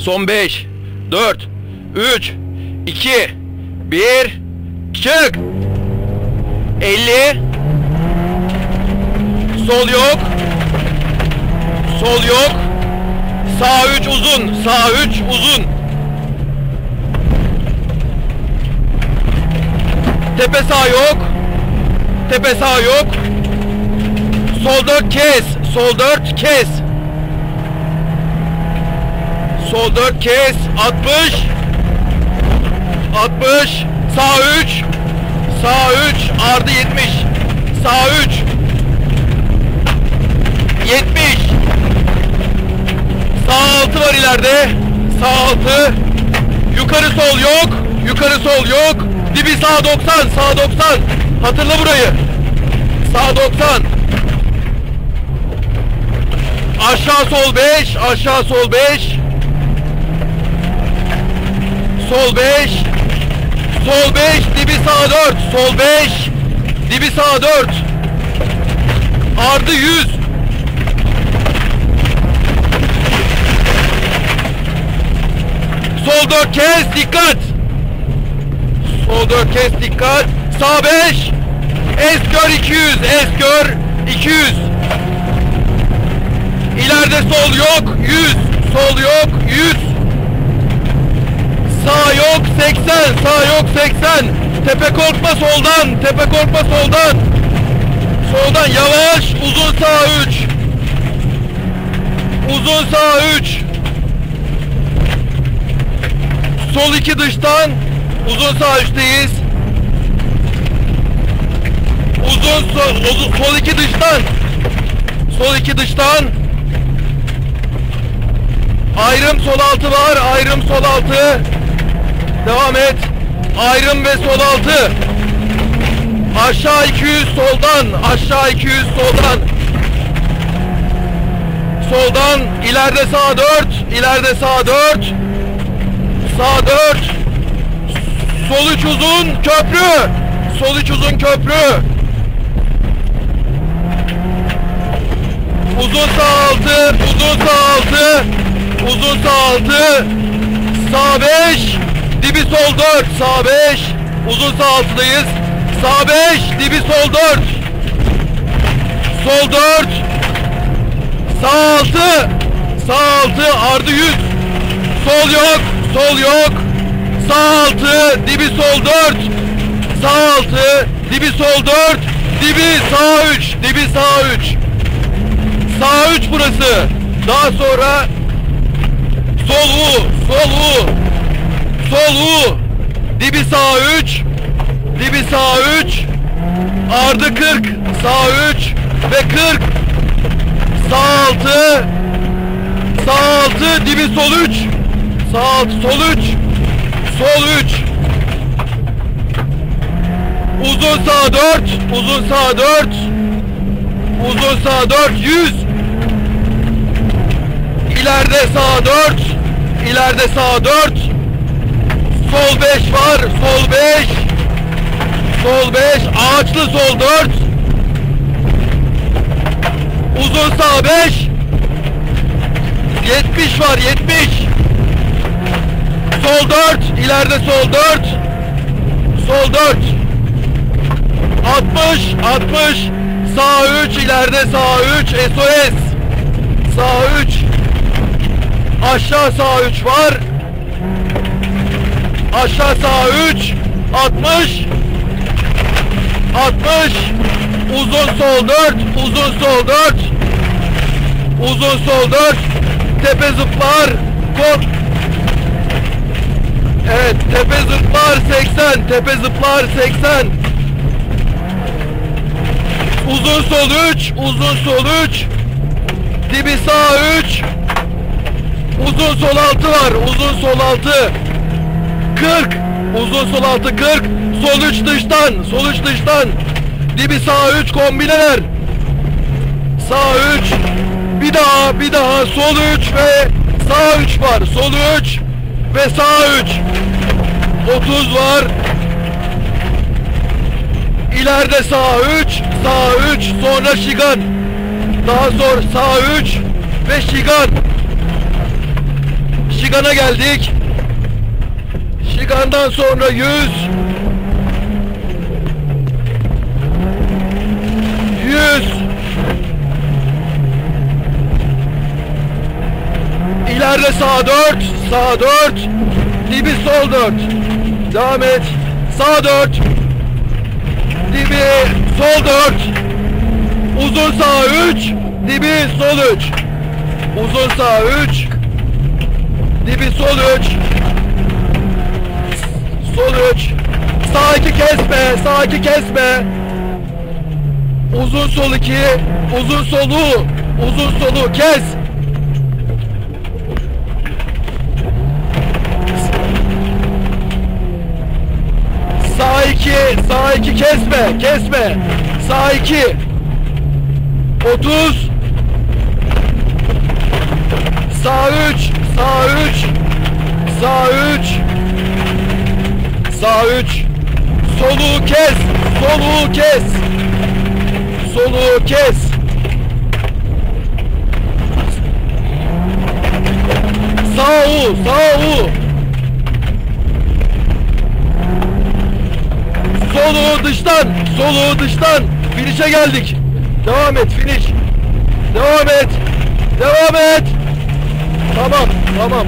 Son 5, 4, 3, 2, 1, çık. 50. Sol yok. Sol yok. Sağ 3 uzun. Sağ 3 uzun. Tepe sağ yok. Tepe sağ yok. Sol 4 kes. Sol 4 kes. Sol 4 kes. 60. 60. Sağ 3. Sağ 3. Ardı 70. Sağ 3. 70. Sağ 6 var ileride. Sağ 6. Yukarı sol yok. Yukarı sol yok. Dibi sağ 90. Sağ 90. Hatırla burayı. Sağ 90. Aşağı sol 5. Aşağı sol 5. Sol 5. Sol 5. Dibi sağ 4. Sol 5. Dibi sağ 4. Ardı 100. Sol 4 kes dikkat. Sol 4 kes dikkat. Sağ 5. Es gör 200. Es gör 200. İleride sol yok. 100. Sol yok. 100. Sağ yok 80. Sağ yok 80. Tepe korkma soldan. Tepe korkma soldan. Soldan yavaş. Uzun sağ 3. Uzun sağ 3. Sol 2 dıştan. Uzun sağ 3'teyiz. Uzun sol, uzun, sol 2 dıştan. Sol 2 dıştan. Ayrım sol altı var. Ayrım sol altı. Devam et. Ayrım ve sol altı. Aşağı 200 soldan. Aşağı 200 soldan. Soldan ileride sağ 4. ileride sağ 4. Sağ 4. Sol 3 uzun köprü. Sol 3 uzun köprü. Uzun sağ altı. Uzun sağ altı. Uzun sağ altı. Sağ 5. Dibi sol 4. Sağ 5. Uzun sağ altıdayız. Sağ 5. Dibi sol 4. Sol 4. Sağ 6. Sağ 6. Ardı 100. Sol yok. Sol yok. Sağ 6. Dibi sol 4. Sağ 6. Dibi sol 4. Dibi sağ 3. Dibi sağ 3. Sağ 3 burası. Daha sonra sol U. Sol U. Sağ 3. Dibi sağ 3. Ardı 40. Sağ 3 ve 40. Sağ 6. Sağ 6 dibi sol 3. Sağ 6 sol 3. Sol 3. Uzun sağ 4. Uzun sağ 4. Uzun sağ 4 100. İleride sağ 4. İleride sağ 4. Sol 5 var. Sol 5. Sol 5. Ağaçlı sol 4. Uzun sağ 5. 70 var 70. Sol 4. ileride sol 4. Sol 4. 60. 60. Sağ 3. ileride sağ 3. SOS. Sağ 3. Aşağı sağ 3 var. Aşağı sağ 3. 60. 60. Uzun sol 4. Uzun sol 4. Uzun sol 4. Tepe zıplar. Kod. Evet tepe zıplar 80. Tepe zıplar 80. Uzun sol 3. Uzun sol 3. Dibi sağ 3. Uzun sol 6 var. Uzun sol 6. 40. Uzun sol 6 40. Sol 3 dıştan. Sol 3 dıştan. Dibi sağ 3 kombineler. Sağ 3. Bir daha bir daha sol 3 ve sağ 3 var. Sol 3 ve sağ 3. 30 var. İleride sağ 3, sağ 3, sonra şigan. Daha sonra sağ 3 ve şigan. Şigan'a geldik. Şigan'dan sonra 100. 100. İleride sağ 4, sağ 4, dibi sol 4. Devam et. Sağ 4. Dibi sol 4. Uzun sağ 3, dibi sol 3. Uzun sağ 3. Dibi sol 3. Sol 3. Sağ 2 kesme, sağ 2 kesme. Uzun sol 2, uzun solu, uzun solu kes. Sağ 2, sağ 2 kesme, kesme. Sağ 2. 30. Sağ 3, sağ 3. Sağ 3. Sağ 3. Solu kes, solu kes. Solu kes. Sağ U, sağ U. Solu dıştan, solu dıştan. Finish'e geldik. Devam et, finish. Devam et. Devam et. Tamam, tamam.